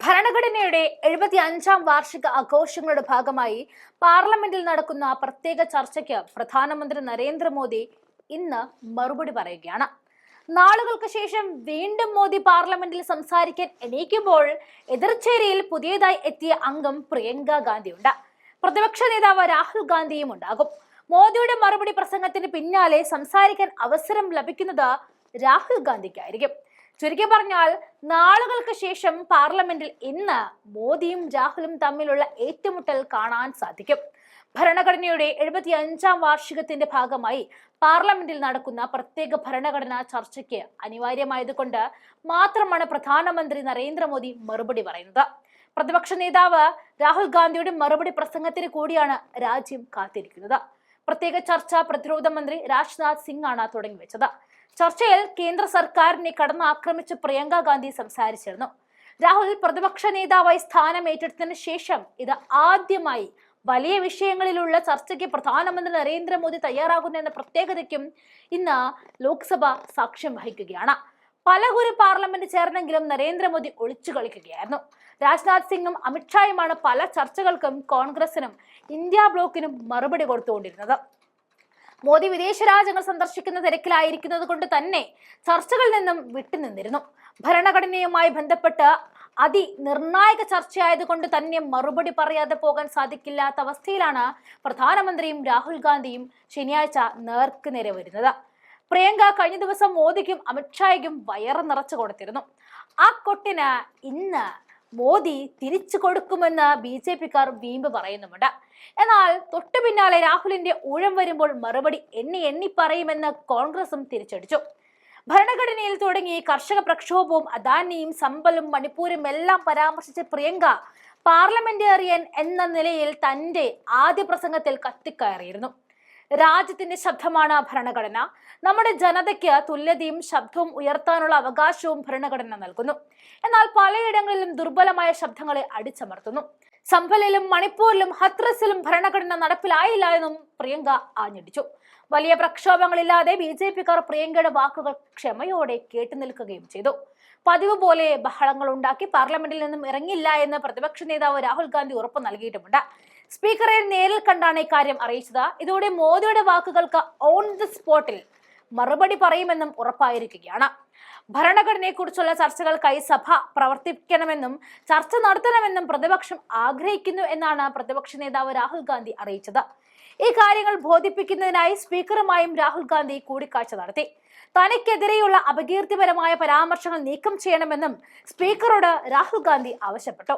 ഭരണഘടനയുടെ എഴുപത്തി അഞ്ചാം വാർഷിക ആഘോഷങ്ങളുടെ ഭാഗമായി പാർലമെന്റിൽ നടക്കുന്ന പ്രത്യേക ചർച്ചയ്ക്ക് പ്രധാനമന്ത്രി നരേന്ദ്രമോദി ഇന്ന് മറുപടി പറയുകയാണ്. നാളുകൾക്ക് ശേഷം വീണ്ടും മോദി പാർലമെന്റിൽ സംസാരിക്കാൻ എണീക്കുമ്പോൾ എതിർച്ചേരിയിൽ പുതിയതായി എത്തിയ അംഗം പ്രിയങ്ക ഗാന്ധിയുണ്ട്. പ്രതിപക്ഷ നേതാവ് രാഹുൽ ഗാന്ധിയും ഉണ്ടാകും. മോദിയുടെ മറുപടി പ്രസംഗത്തിന് പിന്നാലെ സംസാരിക്കാൻ അവസരം ലഭിക്കുന്നത് രാഹുൽ ഗാന്ധിക്കായിരിക്കും. ചുരുക്കി പറഞ്ഞാൽ നാളുകൾക്ക് ശേഷം പാർലമെന്റിൽ ഇന്ന് മോദിയും രാഹുലും തമ്മിലുള്ള ഏറ്റുമുട്ടൽ കാണാൻ സാധിക്കും. ഭരണഘടനയുടെ എഴുപത്തി അഞ്ചാം വാർഷികത്തിന്റെ ഭാഗമായി പാർലമെന്റിൽ നടക്കുന്ന പ്രത്യേക ഭരണഘടനാ ചർച്ചയ്ക്ക് അനിവാര്യമായതുകൊണ്ട് മാത്രമാണ് പ്രധാനമന്ത്രി നരേന്ദ്രമോദി മറുപടി പറയുന്നത്. പ്രതിപക്ഷ നേതാവ് രാഹുൽ ഗാന്ധിയുടെ മറുപടി പ്രസംഗത്തിന് കൂടിയാണ് രാജ്യം കാത്തിരിക്കുന്നത്. പ്രത്യേക ചർച്ച പ്രതിരോധ മന്ത്രി രാജ്നാഥ് സിംഗ് ആണ് തുടങ്ങിവെച്ചത്. ചർച്ചയിൽ കേന്ദ്ര സർക്കാരിനെ കടന്നാക്രമിച്ച് പ്രിയങ്ക ഗാന്ധി സംസാരിച്ചിരുന്നു. രാഹുൽ പ്രതിപക്ഷ നേതാവായി സ്ഥാനം ഏറ്റെടുത്തതിന് ശേഷം ഇത് ആദ്യമായി വലിയ വിഷയങ്ങളിലുള്ള ചർച്ചയ്ക്ക് പ്രധാനമന്ത്രി നരേന്ദ്രമോദി തയ്യാറാകുന്ന എന്ന പ്രത്യേകതയ്ക്കും ഇന്ന് ലോക്സഭ സാക്ഷ്യം വഹിക്കുകയാണ്. പലകുറി പാർലമെന്റ് ചേർന്നെങ്കിലും നരേന്ദ്രമോദി ഒളിച്ചു കളിക്കുകയായിരുന്നു. രാജ്നാഥ് സിംഗും അമിത്ഷായുമാണ് പല ചർച്ചകൾക്കും കോൺഗ്രസിനും ഇന്ത്യ ബ്ലോക്കിനും മറുപടി കൊടുത്തുകൊണ്ടിരുന്നത്. മോദി വിദേശ രാജ്യങ്ങൾ സന്ദർശിക്കുന്ന തിരക്കിലായിരിക്കുന്നത് കൊണ്ട് തന്നെ ചർച്ചകളിൽ നിന്നും വിട്ടുനിന്നിരുന്നു ഭരണഘടനയുമായി ബന്ധപ്പെട്ട് അതിനിർണായക ചർച്ചയായതുകൊണ്ട് തന്നെ മറുപടി പറയാതെ പോകാൻ സാധിക്കില്ലാത്ത അവസ്ഥയിലാണ് പ്രധാനമന്ത്രിയും രാഹുൽ ഗാന്ധിയും ശനിയാഴ്ച നേർക്ക് നേരെ വരുന്നത്. പ്രിയങ്ക കഴിഞ്ഞ ദിവസം മോദിക്കും അമിത്ഷായ്ക്കും വയറ് നിറച്ചു കൊടുത്തിരുന്നു. ആ കൊട്ടിന് ഇന്ന് മോദി തിരിച്ചു കൊടുക്കുമെന്ന് ബി ജെ പിക്കാർ വീമ്പ് പറയുന്നുമുണ്ട്. എന്നാൽ തൊട്ടു പിന്നാലെ രാഹുലിന്റെ ഊഴം വരുമ്പോൾ മറുപടി എണ്ണി എണ്ണി പറയുമെന്ന് കോൺഗ്രസും തിരിച്ചടിച്ചു. ഭരണഘടനയിൽ തുടങ്ങി കർഷക പ്രക്ഷോഭവും അദാനിയും സമ്പലും മണിപ്പൂരും എല്ലാം പരാമർശിച്ച പ്രിയങ്ക പാർലമെന്റേറിയൻ എന്ന നിലയിൽ തന്റെ ആദ്യ പ്രസംഗത്തിൽ കത്തിക്കയറിയിരുന്നു. രാജ്യത്തിന്റെ ശബ്ദമാണ് ഭരണഘടന. നമ്മുടെ ജനതയ്ക്ക് തുല്യതയും ശബ്ദവും ഉയർത്താനുള്ള അവകാശവും ഭരണഘടന നൽകുന്നു. എന്നാൽ പലയിടങ്ങളിലും ദുർബലമായ ശബ്ദങ്ങളെ അടിച്ചമർത്തുന്നു. സംഭലിലും മണിപ്പൂരിലും ഹത്രസിലും ഭരണഘടന നടപ്പിലായില്ല എന്നും പ്രിയങ്ക ആഞ്ഞടിച്ചു. വലിയ പ്രക്ഷോഭങ്ങളില്ലാതെ ബി ജെ പിക്കാർ പ്രിയങ്കയുടെ വാക്കുകൾ ക്ഷമയോടെ കേട്ടു നിൽക്കുകയും ചെയ്തു. പതിവ് പോലെ ബഹളങ്ങൾ ഉണ്ടാക്കി പാർലമെന്റിൽ നിന്നും ഇറങ്ങില്ല എന്ന് പ്രതിപക്ഷ നേതാവ് രാഹുൽ ഗാന്ധി ഉറപ്പ് നൽകിയിട്ടുമുണ്ട്. സ്പീക്കറെ നേരിൽ കണ്ടാണ് ഇക്കാര്യം അറിയിച്ചത്. ഇതോടെ മോദിയുടെ വാക്കുകൾക്ക് ഓൺ ദി സ്പോട്ടിൽ മറുപടി പറയുമെന്നും ഉറപ്പായിരിക്കുകയാണ്. ഭരണഘടനയെക്കുറിച്ചുള്ള ചർച്ചകൾക്കായി സഭ പ്രവർത്തിക്കണമെന്നും ചർച്ച നടത്തണമെന്നും പ്രതിപക്ഷം ആഗ്രഹിക്കുന്നു എന്നാണ് പ്രതിപക്ഷ നേതാവ് രാഹുൽ ഗാന്ധി അറിയിച്ചത്. ഈ കാര്യങ്ങൾ ബോധിപ്പിക്കുന്നതിനായി സ്പീക്കറുമായും രാഹുൽ ഗാന്ധി കൂടിക്കാഴ്ച നടത്തി. തനിക്കെതിരെയുള്ള അപകീർത്തിപരമായ പരാമർശങ്ങൾ നീക്കം ചെയ്യണമെന്നും സ്പീക്കറോട് രാഹുൽ ഗാന്ധി ആവശ്യപ്പെട്ടു.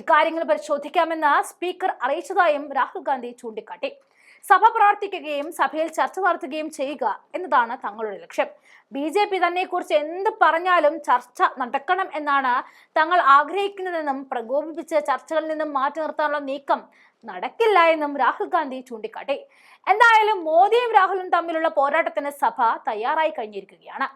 ഇക്കാര്യങ്ങൾ പരിശോധിക്കാമെന്ന് സ്പീക്കർ അറിയിച്ചതായും രാഹുൽ ഗാന്ധി ചൂണ്ടിക്കാട്ടി. സഭ പ്രവർത്തിക്കുകയും സഭയിൽ ചർച്ച നടത്തുകയും ചെയ്യുക എന്നതാണ് തങ്ങളുടെ ലക്ഷ്യം. ബി ജെ പി തന്നെ കുറിച്ച് എന്ത് പറഞ്ഞാലും ചർച്ച നടക്കണം എന്നാണ് തങ്ങൾ ആഗ്രഹിക്കുന്നതെന്നും പ്രകോപിപ്പിച്ച് ചർച്ചകളിൽ നിന്നും മാറ്റി നിർത്താനുള്ള നീക്കം നടക്കില്ല എന്നും രാഹുൽ ഗാന്ധി ചൂണ്ടിക്കാട്ടി. എന്തായാലും മോദിയും രാഹുലും തമ്മിലുള്ള പോരാട്ടത്തിന് സഭ തയ്യാറായി കഴിഞ്ഞിരിക്കുകയാണ്.